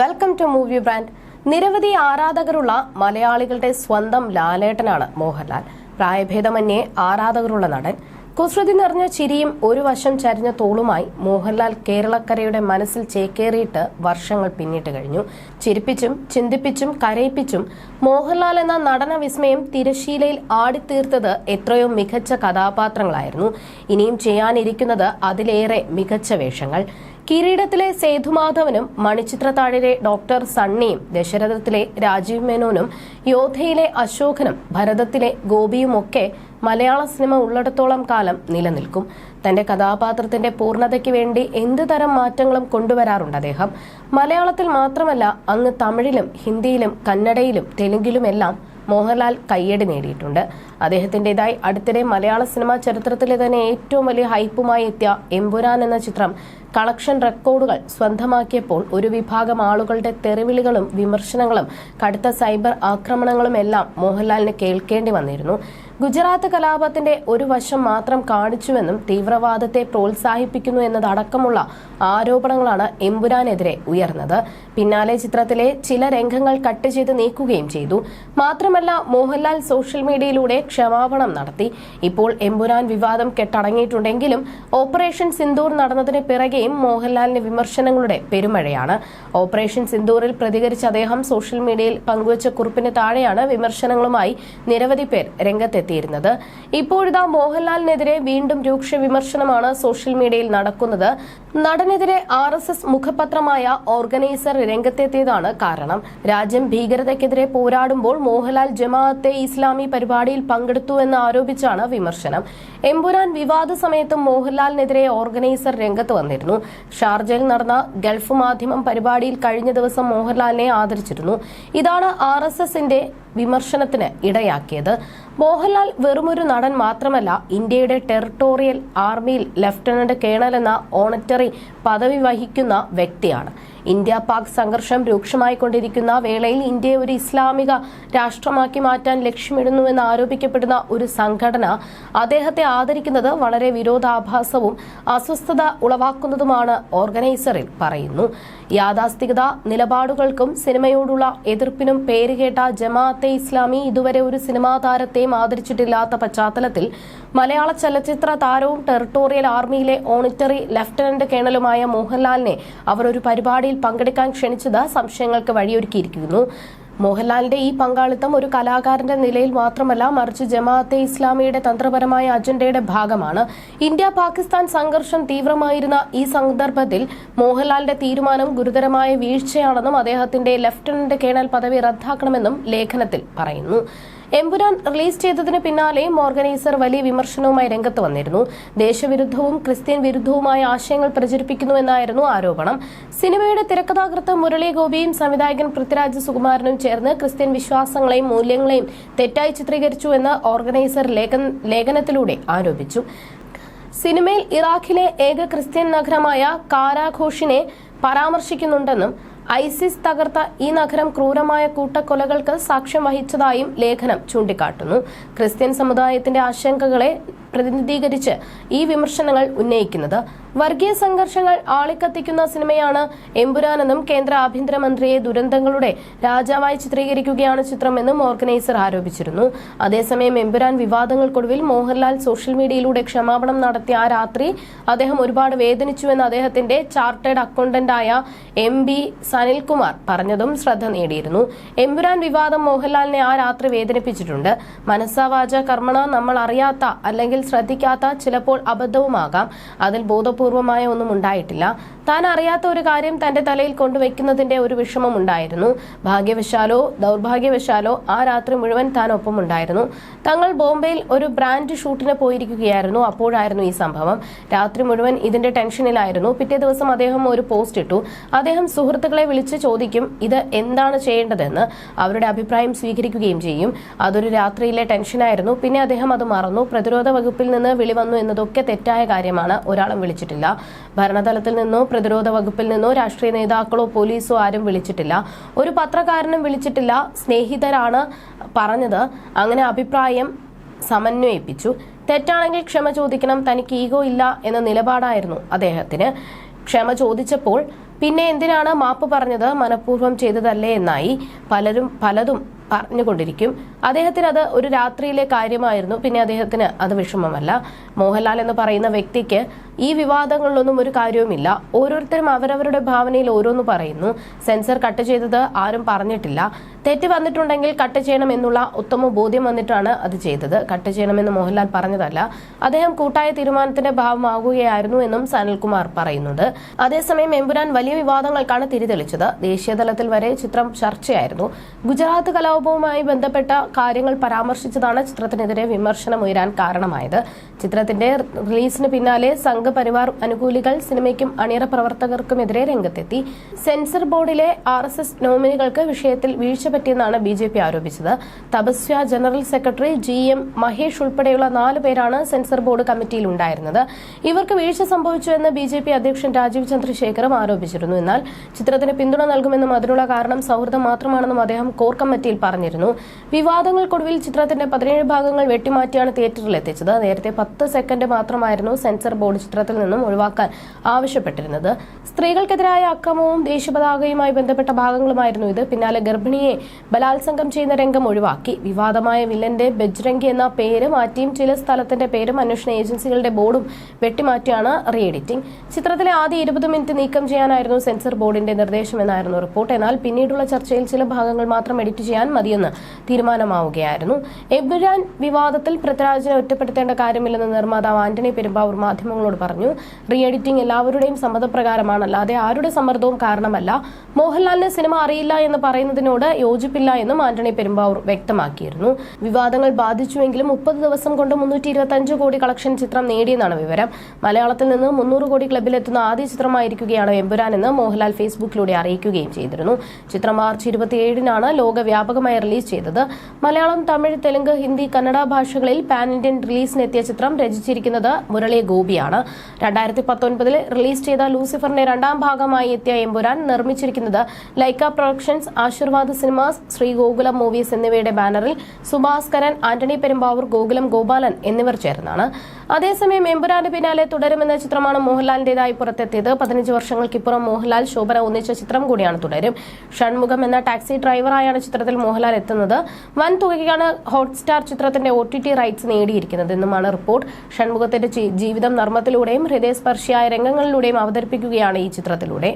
Welcome to movie brand നിരവധി ആരാധകരുള്ള മലയാളികളുടെ സ്വന്തം ലാലേട്ടനാണ് മോഹൻലാൽ. പ്രായഭേദമന്യേ ആരാധകരുള്ള നടൻ. കുസൃതി നിറഞ്ഞ ചിരിയും ഒരു വശം ചരിഞ്ഞ തോളുമായി മോഹൻലാൽ കേരളക്കരയുടെ മനസ്സിൽ ചേക്കേറിയിട്ട് വർഷങ്ങൾ പിന്നിട്ട് കഴിഞ്ഞു. ചിരിപ്പിച്ചും ചിന്തിപ്പിച്ചും കരയിപ്പിച്ചും മോഹൻലാൽ എന്ന നടന വിസ്മയം തിരശീലയിൽ ആടിത്തീർത്തത് എത്രയോ മികച്ച കഥാപാത്രങ്ങളായിരുന്നു. ഇനിയും ചെയ്യാനിരിക്കുന്നത് അതിലേറെ മികച്ച വേഷങ്ങൾ. കിരീടത്തിലെ സേതുമാധവനും മണിച്ചിത്രത്താഴിലെ ഡോക്ടർ സണ്ണിയും ദശരഥത്തിലെ രാജീവ് മേനോനും യോധയിലെ അശോകനും ഭരതത്തിലെ ഗോപിയുമൊക്കെ മലയാള സിനിമ ഉള്ളിടത്തോളം കാലം നിലനിൽക്കും. തന്റെ കഥാപാത്രത്തിന്റെ പൂർണതയ്ക്ക് വേണ്ടി എന്ത് തരം മാറ്റങ്ങളും കൊണ്ടുവരാറുണ്ട് അദ്ദേഹം? മലയാളത്തിൽ മാത്രമല്ല അങ്ങ് തമിഴിലും ഹിന്ദിയിലും കന്നഡയിലും തെലുങ്കിലുമെല്ലാം മോഹൻലാൽ കയ്യടി നേടിയിട്ടുണ്ട്. അദ്ദേഹത്തിന്റെതായി അടുത്തിടെ മലയാള സിനിമാ ചരിത്രത്തിലെ തന്നെ ഏറ്റവും വലിയ ഹൈപ്പുമായി എത്തിയ എമ്പുരാൻ എന്ന ചിത്രം കളക്ഷൻ റെക്കോർഡുകൾ സ്വന്തമാക്കിയപ്പോൾ ഒരു വിഭാഗം ആളുകളുടെ തെറിവിളികളും വിമർശനങ്ങളും കടുത്ത സൈബർ ആക്രമണങ്ങളും എല്ലാം മോഹൻലാലിന് കേൾക്കേണ്ടി വന്നിരുന്നു. ഗുജറാത്ത് കലാപത്തിന്റെ ഒരു വശം മാത്രം കാണിച്ചുവെന്നും തീവ്രവാദത്തെ പ്രോത്സാഹിപ്പിക്കുന്നു എന്നതടക്കമുള്ള ആരോപണങ്ങളാണ് എമ്പുരാനെതിരെ ഉയർന്നത്. പിന്നാലെ ചിത്രത്തിലെ ചില രംഗങ്ങൾ കട്ട് ചെയ്ത് നീക്കുകയും ചെയ്തു. മാത്രമല്ല മോഹൻലാൽ സോഷ്യൽ മീഡിയയിലൂടെ ക്ഷമാപണം നടത്തി. ഇപ്പോൾ എമ്പുരാൻ വിവാദം കെട്ടടങ്ങിയിട്ടുണ്ടെങ്കിലും ഓപ്പറേഷൻ സിന്ദൂർ നടന്നതിന് പിറകെയും മോഹൻലാലിന് വിമർശനങ്ങളുടെ പെരുമഴയാണ്. ഓപ്പറേഷൻ സിന്ദൂറിൽ പ്രതികരിച്ച അദ്ദേഹം സോഷ്യൽ മീഡിയയിൽ പങ്കുവച്ച കുറിപ്പിന് താഴെയാണ് വിമർശനങ്ങളുമായി നിരവധി പേർ രംഗത്തെത്തിയിരുന്നത് ഇപ്പോഴിതാ മോഹൻലാലിനെതിരെ വീണ്ടും രൂക്ഷ വിമർശനമാണ് സോഷ്യൽ മീഡിയയിൽ നടക്കുന്നത്. നടനെതിരെ ആർ എസ് എസ് മുഖപത്രമായ ഓർഗനൈസർ രംഗത്തെത്തിയതാണ് കാരണം. രാജ്യം ഭീകരതയ്ക്കെതിരെ പോരാടുമ്പോൾ മോഹൻലാൽ ജമാഅത്തെ ഇസ്ലാമി പരിപാടിയിൽ പങ്കെടുത്തു എന്ന് ആരോപിച്ചാണ് വിമർശനം. എമ്പുരാൻ വിവാദ സമയത്തും മോഹൻലാലിനെതിരെ ഓർഗനൈസർ രംഗത്ത് വന്നിരുന്നു. ഷാർജയിൽ നടന്ന ഗൾഫ് മാധ്യമം പരിപാടിയിൽ കഴിഞ്ഞ ദിവസം മോഹൻലാലിനെ ആദരിച്ചിരുന്നു. ഇതാണ് ആർ എസ് എസിന്റെ വിമർശനത്തിന് ഇടയാക്കിയത്. മോഹൻലാൽ വെറുമൊരു നടൻ മാത്രമല്ല ഇന്ത്യയുടെ ടെറിട്ടോറിയൽ ആർമിയിൽ ലഫ്റ്റനന്റ് കേണൽ എന്ന ഓണറ്ററി പദവി വഹിക്കുന്ന വ്യക്തിയാണ്. ഇന്ത്യ പാക് സംഘർഷം രൂക്ഷമായിക്കൊണ്ടിരിക്കുന്ന വേളയിൽ ഇന്ത്യയെ ഒരു ഇസ്ലാമിക രാഷ്ട്രമാക്കി മാറ്റാൻ ലക്ഷ്യമിടുന്നുവെന്ന് ആരോപിക്കപ്പെടുന്ന ഒരു സംഘടന അദ്ദേഹത്തെ ആദരിക്കുന്നത് വളരെ വിരോധാഭാസവും അസ്വസ്ഥത ഉളവാക്കുന്നതുമാണ് ഓർഗനൈസറിൽ പറയുന്നു. യാഥാസ്ഥികത നിലപാടുകൾക്കും സിനിമയോടുള്ള എതിർപ്പിനും പേരുകേട്ട ജമാഅത്തെ ഇസ്ലാമി ഇതുവരെ ഒരു സിനിമാ താരത്തെയും ആദരിച്ചിട്ടില്ലാത്ത പശ്ചാത്തലത്തിൽ മലയാള ചലച്ചിത്ര താരവും ടെറിട്ടോറിയൽ ആർമിയിലെ ഓണിറ്ററി ലഫ്റ്റനന്റ് കേണലുമായ മോഹൻലാലിനെ അവർ ഒരു പരിപാടിയിൽ പങ്കെടുക്കാൻ ക്ഷണിച്ചത് സംശയങ്ങൾക്ക് വഴിയൊരുക്കിയിരിക്കുന്നു. മോഹൻലാലിന്റെ ഈ പങ്കാളിത്തം ഒരു കലാകാരന്റെ നിലയിൽ മാത്രമല്ല മറിച്ച് ജമാഅത്തെ ഇസ്ലാമിയുടെ തന്ത്രപരമായ അജണ്ടയുടെ ഭാഗമാണ്. ഇന്ത്യ പാകിസ്ഥാൻ സംഘർഷം തീവ്രമായിരുന്ന ഈ സന്ദർഭത്തിൽ മോഹൻലാലിന്റെ തീരുമാനം ഗുരുതരമായ വീഴ്ചയാണെന്നും അദ്ദേഹത്തിന്റെ ലഫ്റ്റനന്റ് കേണൽ പദവി റദ്ദാക്കണമെന്നും ലേഖനത്തിൽ പറയുന്നു. എമ്പുരാൻ റിലീസ് ചെയ്തതിന് പിന്നാലെയും ഓർഗനൈസർ വലിയ വിമർശനവുമായി രംഗത്ത് വന്നിരുന്നു. ദേശവിരുദ്ധവും ക്രിസ്ത്യൻ വിരുദ്ധവുമായ ആശയങ്ങൾ പ്രചരിപ്പിക്കുന്നുവെന്നായിരുന്നു ആരോപണം. സിനിമയുടെ തിരക്കഥാകൃത്ത് മുരളി ഗോപിയും സംവിധായകൻ പൃഥ്വിരാജ് സുകുമാരനും ചേർന്ന് ക്രിസ്ത്യൻ വിശ്വാസങ്ങളെയും മൂല്യങ്ങളെയും തെറ്റായി ചിത്രീകരിച്ചു എന്ന് ഓർഗനൈസർ ലേഖനത്തിലൂടെ ആരോപിച്ചു. സിനിമയിൽ ഇറാഖിലെ ഏക ക്രിസ്ത്യൻ നഗരമായ കാരാഘോഷിനെ പരാമർശിക്കുന്നുണ്ടെന്നും ഐസിസ് തകർത്ത ഈ നഗരം ക്രൂരമായ കൂട്ടക്കൊലകൾക്ക് സാക്ഷ്യം വഹിച്ചതായും ലേഖനം ചൂണ്ടിക്കാട്ടുന്നു. ക്രിസ്ത്യൻ സമുദായത്തിന്റെ ആശങ്കകളെ പ്രതിനിധീകരിച്ച് ഈ വിമർശനങ്ങൾ ഉന്നയിക്കുന്നത്. വർഗീയ സംഘർഷങ്ങൾ ആളിക്കത്തിക്കുന്ന സിനിമയാണ് എമ്പുരാനെന്നും കേന്ദ്ര ആഭ്യന്തരമന്ത്രിയെ ദുരന്തങ്ങളുടെ രാജാവായി ചിത്രീകരിക്കുകയാണ് ചിത്രമെന്നും ഓർഗനൈസർ ആരോപിച്ചിരുന്നു. അതേസമയം എമ്പുരാൻ വിവാദങ്ങൾക്കൊടുവിൽ മോഹൻലാൽ സോഷ്യൽ മീഡിയയിലൂടെ ക്ഷമാപണം നടത്തിയ ആ രാത്രി അദ്ദേഹം ഒരുപാട് വേദനിച്ചുവെന്ന് അദ്ദേഹത്തിന്റെ ചാർട്ടേഡ് അക്കൗണ്ടന്റായ എം ബി സനിൽകുമാർ പറഞ്ഞതും ശ്രദ്ധ നേടിയിരുന്നു. എമ്പുരാൻ വിവാദം മോഹൻലാലിനെ ആ രാത്രി വേദനിപ്പിച്ചിട്ടുണ്ട്. മനസ്സാവാച കർമ്മണ നമ്മൾ അറിയാത്ത അല്ലെങ്കിൽ ശ്രദ്ധിക്കാത്ത ചിലപ്പോൾ അബദ്ധവുമാകാം. അതിൽ ബോധപൂർവമായ ഒന്നും ഉണ്ടായിട്ടില്ല. താൻ അറിയാത്ത ഒരു കാര്യം തന്റെ തലയിൽ കൊണ്ടുവയ്ക്കുന്നതിന്റെ ഒരു വിഷമം ഉണ്ടായിരുന്നു. ഭാഗ്യവശാലോ ദൗർഭാഗ്യവശാലോ ആ രാത്രി മുഴുവൻ താൻ ഒപ്പമുണ്ടായിരുന്നു. തങ്ങൾ ബോംബെയിൽ ഒരു ബ്രാൻഡ് ഷൂട്ടിന് പോയിരിക്കുകയായിരുന്നു. അപ്പോഴായിരുന്നു ഈ സംഭവം. രാത്രി മുഴുവൻ ഇതിന്റെ ടെൻഷനിലായിരുന്നു. പിറ്റേ ദിവസം അദ്ദേഹം ഒരു പോസ്റ്റ് ഇട്ടു. അദ്ദേഹം സുഹൃത്തുക്കളെ വിളിച്ച് ചോദിക്കും ഇത് എന്താണ് ചെയ്യേണ്ടതെന്ന്? അവരുടെ അഭിപ്രായം സ്വീകരിക്കുകയും ചെയ്യും. അതൊരു രാത്രിയിലെ ടെൻഷനായിരുന്നു. പിന്നെ അദ്ദേഹം അത് മറന്നു. പ്രതിരോധ വകുപ്പിൽ നിന്ന് വിളി വന്നു എന്നതൊക്കെ തെറ്റായ കാര്യമാണ്. ഒരാളും വിളിച്ചിട്ടില്ല. ഭരണതലത്തിൽ നിന്നോ പ്രതിരോധ വകുപ്പിൽ നിന്നോ രാഷ്ട്രീയ നേതാക്കളോ പോലീസോ ആരും വിളിച്ചിട്ടില്ല. ഒരു പത്രക്കാരനും വിളിച്ചിട്ടില്ല. സ്നേഹിതരാണ് പറഞ്ഞത്. അങ്ങനെ അഭിപ്രായം സമന്വയിപ്പിച്ചു. തെറ്റാണെങ്കിൽ ക്ഷമ ചോദിക്കണം. തനിക്ക് ഈഗോ ഇല്ല എന്ന നിലപാടായിരുന്നു അദ്ദേഹത്തിന്. ക്ഷമ ചോദിച്ചപ്പോൾ പിന്നെ എന്തിനാണ് മാപ്പ് പറഞ്ഞത്? മനഃപൂർവം ചെയ്തതല്ലേ എന്നായി. പലരും പലതും പറഞ്ഞുകൊണ്ടിരിക്കും അദ്ദേഹത്തിന് അത് ഒരു രാത്രിയിലെ കാര്യമായിരുന്നു. പിന്നെ അദ്ദേഹത്തിന് അത് വിഷമമല്ല. മോഹൻലാൽ എന്ന് പറയുന്ന വ്യക്തിക്ക് ഈ വിവാദങ്ങളിലൊന്നും ഒരു കാര്യവുമില്ല. ഓരോരുത്തരും അവരവരുടെ ഭാവനയിൽ ഓരോന്ന് പറയുന്നു. സെൻസർ കട്ട് ചെയ്തത് ആരും പറഞ്ഞിട്ടില്ല. തെറ്റ് വന്നിട്ടുണ്ടെങ്കിൽ കട്ട് ചെയ്യണം എന്നുള്ള ഉത്തമ ബോധ്യം വന്നിട്ടാണ് അത് ചെയ്തത്. കട്ട് ചെയ്യണമെന്ന് മോഹൻലാൽ പറഞ്ഞതല്ല. അദ്ദേഹം കൂട്ടായ തീരുമാനത്തിന്റെ ഭാഗമാകുകയായിരുന്നു എന്നും സനൽകുമാർ പറയുന്നുണ്ട്. അതേസമയം എമ്പുരാൻ വലിയ വിവാദങ്ങൾക്കാണ് തിരിതെളിച്ചത്. ദേശീയതലത്തിൽ വരെ ചിത്രം ചർച്ചയായിരുന്നു. ഗുജറാത്ത് കലാപവുമായി ബന്ധപ്പെട്ട കാര്യങ്ങൾ പരാമർശിച്ചതാണ് ചിത്രത്തിനെതിരെ വിമർശനം ഉയരാൻ കാരണമായത്. ചിത്രത്തിന്റെ റിലീസിന് പിന്നാലെ സംഘപരിവാർ അനുകൂലികൾ സിനിമയ്ക്കും അണിയറ പ്രവർത്തകർക്കുമെതിരെ രംഗത്തെത്തി. സെൻസർ ബോർഡിലെ ആർ എസ് എസ് നോമിനികൾക്ക് വിഷയത്തിൽ വീഴ്ച പറ്റിയെന്നാണ് B J P ആരോപിച്ചത്. Tapasya general secretary G M Mahesh ഉൾപ്പെടെയുള്ള നാല് പേരാണ് സെൻസർ ബോർഡ് കമ്മിറ്റിയിൽ ഉണ്ടായിരുന്നത്. ഇവർക്ക് വീഴ്ച സംഭവിച്ചുവെന്ന് ബി ജെ പി അധ്യക്ഷൻ രാജീവ് ചന്ദ്രശേഖറും ആരോപിച്ചിരുന്നു. എന്നാൽ ചിത്രത്തിന് പിന്തുണ നൽകുമെന്നും അതിനുള്ള കാരണം സൗഹൃദം മാത്രമാണെന്നും അദ്ദേഹം കോർ കമ്മിറ്റിയിൽ പറഞ്ഞിരുന്നു. വിവാദങ്ങൾക്കൊടുവിൽ ചിത്രത്തിന്റെ പതിനേഴ് ഭാഗങ്ങൾ വെട്ടിമാറ്റിയാണ് തിയേറ്ററിൽ എത്തിച്ചത്. നേരത്തെ പത്ത് സെക്കൻഡ് മാത്രമായിരുന്നു സെൻസർ ബോർഡ് ചിത്രത്തിൽ നിന്നും ഒഴിവാക്കാൻ ആവശ്യപ്പെട്ടിരുന്നത്. സ്ത്രീകൾക്കെതിരായ അക്രമവും ദേശീയപതാകയുമായി ബന്ധപ്പെട്ട ഭാഗങ്ങളുമായിരുന്നു ഇത്. പിന്നാലെ ഗർഭിണിയെ ബലാത്സംഗം ചെയ്യുന്ന രംഗം ഒഴിവാക്കി. വിവാദമായ വില്ലന്റെ ബജ്രംഗി എന്ന പേര് മാറ്റിയും ചില സ്ഥലത്തിന്റെ പേരും അന്വേഷണ ഏജൻസികളുടെ ബോർഡും വെട്ടിമാറ്റിയാണ് റീ എഡിറ്റിംഗ് ചിത്രത്തിലെ ആദ്യ ഇരുപത് മിനിറ്റ് നീക്കം ചെയ്യാനായിരുന്നു സെൻസർ ബോർഡിന്റെ നിർദ്ദേശമെന്നായിരുന്നു റിപ്പോർട്ട്. എന്നാൽ പിന്നീടുള്ള ചർച്ചയിൽ ചില ഭാഗങ്ങൾ മാത്രം എഡിറ്റ് ചെയ്യാൻ മതിയെന്ന് തീരുമാനമാവുകയായിരുന്നു. എബ്രാൻ വിവാദത്തിൽ പൃഥ്വിരാജിനെ ഒറ്റപ്പെടുത്തേണ്ട കാര്യമില്ലെന്ന് നിർമ്മാതാവ് ആന്റണി പെരുമ്പാവൂർ മാധ്യമങ്ങളോട് പറഞ്ഞു. റീ എഡിറ്റിംഗ് എല്ലാവരുടെയും സമ്മതപ്രകാരമാണല്ലാതെ ആരുടെ സമ്മർദ്ദവും കാരണമല്ല. മോഹൻലാലിന് സിനിമ അറിയില്ല എന്ന് പറയുന്നതിനോട് യോജിപ്പില്ല എന്നും ആന്റണി പെരുമ്പാവൂർ വ്യക്തമാക്കിയിരുന്നു. വിവാദങ്ങൾ ബാധിച്ചുവെങ്കിലും മുപ്പത് ദിവസം കൊണ്ട് മുന്നൂറ്റി ഇരുപത്തി കോടി കളക്ഷൻ ചിത്രം നേടിയെന്നാണ് വിവരം. മലയാളത്തിൽ നിന്ന് മുന്നൂറ് കോടി ക്ലബിലെത്തുന്ന ആദ്യ ചിത്രമായിരിക്കുകയാണ് എമ്പുരാൻ എന്ന് മോഹൻലാൽ ഫേസ്ബുക്കിലൂടെ അറിയിക്കുകയും ചെയ്തിരുന്നു. ചിത്രം മാർച്ച് ഇരുപത്തിയേഴിനാണ് ലോകവ്യാപകമായി റിലീസ് ചെയ്തത്. മലയാളം തമിഴ് തെലുങ്ക് ഹിന്ദി കന്നഡ ഭാഷകളിൽ പാൻ ഇന്ത്യൻ റിലീസിനെത്തിയ ചിത്രം രചിച്ചിരിക്കുന്നത് മുരളി ഗോപിയാണ്. രണ്ടായിരത്തി പത്തൊൻപതിൽ റിലീസ് ചെയ്ത ലൂസിഫറിന്റെ രണ്ടാം ഭാഗമായി എത്തിയ എമ്പുരാൻ നിർമ്മിച്ചിരിക്കുന്നത് Lyca productions Aashirvad cinemas Sree Gokulam movies എന്നിവയുടെ ബാനറിൽ സുഭാസ്കരൻ ആന്റണി പെരുമ്പാവൂർ ഗോകുലം ഗോപാലൻ എന്നിവർ ചേർന്നാണ്. അതേസമയം എമ്പുരാന് പിന്നാലെ തുടരുമെന്ന ചിത്രമാണ് മോഹൻലാലിന്റേതായി പുറത്തെത്തിയത്. പതിനഞ്ച് വർഷങ്ങൾക്കിപ്പുറം മോഹൻലാൽ ശോഭന ഒന്നിച്ച ചിത്രം കൂടിയാണ് തുടരും. ഷൺമുഖം എന്ന ടാക്സി ഡ്രൈവറായാണ് ചിത്രത്തിൽ മോഹൻലാൽ എത്തുന്നത്. വൻ തുകയാണ് ഹോട്ട്സ്റ്റാർ ചിത്രത്തിന്റെ ഒ ടി ടി റൈറ്റ്സ് നേടിയിരിക്കുന്നത് എന്നുമാണ് റിപ്പോർട്ട്. ഷൺമുഖത്തിന്റെ ജീവിതം നർമ്മത്തിലൂടെയും ഹൃദയസ്പർശിയായ രംഗങ്ങളിലൂടെയും അവതരിപ്പിക്കുകയാണ് ഈ ചിത്രത്തിലൂടെ.